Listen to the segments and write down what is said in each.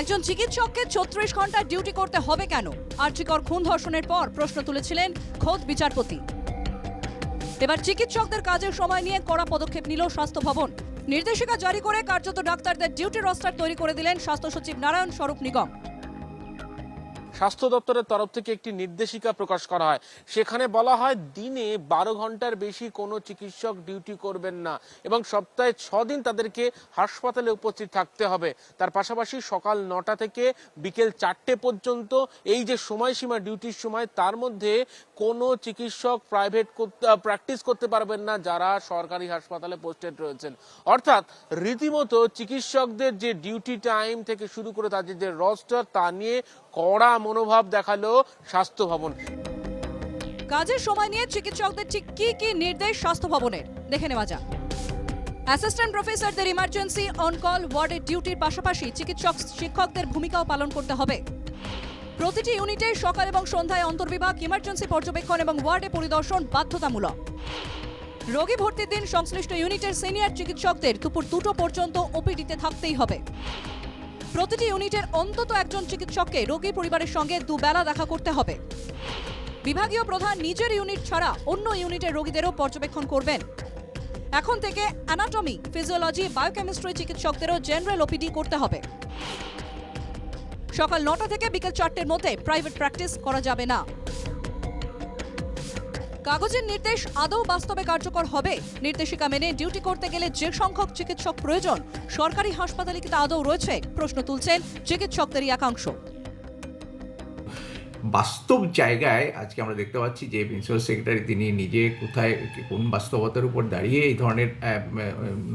একজন চিকিৎসককে ছত্রিশ ঘণ্টা ডিউটি করতে হবে কেন? আর্চিকর খুন ধর্ষণের পর প্রশ্ন তুলেছিলেন খোদ বিচারপতি। এবার চিকিৎসকদের কাজের সময় নিয়ে কড়া পদক্ষেপ নিল স্বাস্থ্য ভবন নির্দেশিকা জারি করে কার্যত ডাক্তারদের ডিউটি রস্টার তৈরি করে দিলেন স্বাস্থ্য সচিব নারায়ণ স্বরূপ নিগম। স্বাস্থ্য দপ্তরের তরফ থেকে একটি নির্দেশিকা প্রকাশ করা হয়। সেখানে বলা হয়, দিনে বারো ঘণ্টার বেশি কোনো চিকিৎসক ডিউটি করবেন না এবং সপ্তাহে ছ দিন তাদেরকে হাসপাতালে উপস্থিত থাকতে হবে। তার পাশাপাশি সকাল নটা থেকে বিকেল চারটে পর্যন্ত এই যে সময়সীমা, ডিউটির সময়, তার মধ্যে কোনো চিকিৎসক প্রাইভেট প্র্যাকটিস করতে পারবেন না যারা সরকারি হাসপাতালে পোস্টেড রয়েছেন। অর্থাৎ রীতিমতো চিকিৎসকদের যে ডিউটি টাইম থেকে শুরু করে তাদের যে রস্টার তা নিয়ে কড়া মনোভাব দেখাল স্বাস্থ্য ভবন। কাজের সময় নিয়ে চিকিৎসকদের ঠিক কি কি নির্দেশ স্বাস্থ্য ভবনের? দেখে নেওয়া যাক। অ্যাসিস্ট্যান্ট প্রফেসরদের ইমার্জেন্সি অন কল ওয়ার্ডের ডিউটির পাশাপাশি চিকিৎসক, শিক্ষকদের ভূমিকাও পালন করতে হবে। প্রতিটি ইউনিটে সকাল এবং সন্ধ্যায় অন্তর্বিভাগ ইমার্জেন্সি পর্যবেক্ষণ এবং ওয়ার্ডে পরিদর্শন বাধ্যতামূলক। রোগী ভর্তির দিন সংশ্লিষ্ট ইউনিটের সিনিয়র চিকিৎসকদের দুপুর দুটো পর্যন্ত ওপিডিতে থাকতেই হবে। প্রতিটি ইউনিটের অন্তত একজন চিকিৎসককে রোগী পরিবারের সঙ্গে দুবেলা দেখা করতে হবে। বিভাগীয় প্রধান নিজের ইউনিট ছাড়া অন্য ইউনিটের রোগীদেরও পর্যবেক্ষণ করবেন। এখন থেকে অ্যানাটমি ফিজিওলজি বায়োকেমিস্ট্রি চিকিৎসকদেরও জেনারেল ওপিডি করতে হবে। সকাল নটা থেকে বিকেল চারটের মধ্যে প্রাইভেট প্র্যাকটিস করা যাবে না। কাগজের নির্দেশ আদৌ বাস্তবে কার্যকর হবে। নির্দেশিকা মেনে ডিউটি করতে গেলে যে সংখ্যক চিকিৎসক প্রয়োজন, সরকারি হাসপাতালে কিন্তু আদৌ রয়েছে? প্রশ্ন তুলছেন চিকিৎসকদেরই একাংশ। বাস্তব জায়গায় আজকে আমরা দেখতে পাচ্ছি যে প্রিন্সিপাল সেক্রেটারি তিনি নিজে কোথায়, কোন বাস্তবতার উপর দাঁড়িয়ে এই ধরনের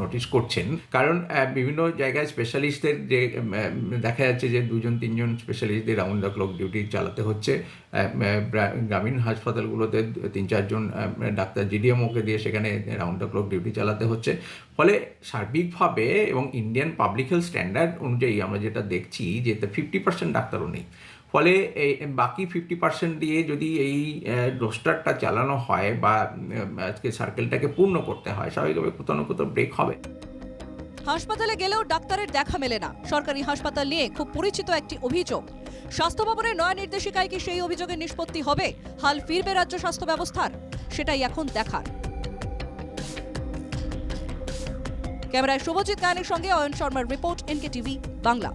নোটিশ করছেন। কারণ বিভিন্ন জায়গায় স্পেশালিস্টদের যে দেখা যাচ্ছে যে দুজন, তিনজন স্পেশালিস্টদের রাউন্ড দ্য ক্লক ডিউটি চালাতে হচ্ছে। গ্রামীণ হাসপাতালগুলোতে তিন, চারজন ডাক্তার জিডিএমওকে দিয়ে সেখানে রাউন্ড দ্য ক্লক ডিউটি চালাতে হচ্ছে। ফলে সার্বিকভাবে এবং ইন্ডিয়ান পাবলিক হেলথ স্ট্যান্ডার্ড অনুযায়ী আমরা যেটা দেখছি যে ফিফটি পার্সেন্ট ডাক্তারও নেই। ফলে বাকি ফিফটি পার্সেন্ট দিয়ে যদি এই রোস্টারটা চালানো হয় বা আজকে সার্কেলটাকে পূর্ণ করতে হয়, স্বাভাবিকভাবে কোথাও না কোথাও ব্রেক হবে। হাসপাতালে গেলেও ডাক্তারের দেখা মেলে না। সরকারি হাসপাতাল নিয়ে খুব পরিচিত একটি অভিযোগ। স্বাস্থ্য ভবনের নয়া নির্দেশিকায় কি সেই অভিযোগের নিষ্পত্তি হবে? হাল ফিরবে রাজ্য স্বাস্থ্য ব্যবস্থার? সেটাই এখন দেখার। ক্যামেরায় শুভজিৎ গায়নের সঙ্গে অয়ন শর্মার রিপোর্ট এনকে টিভি বাংলা।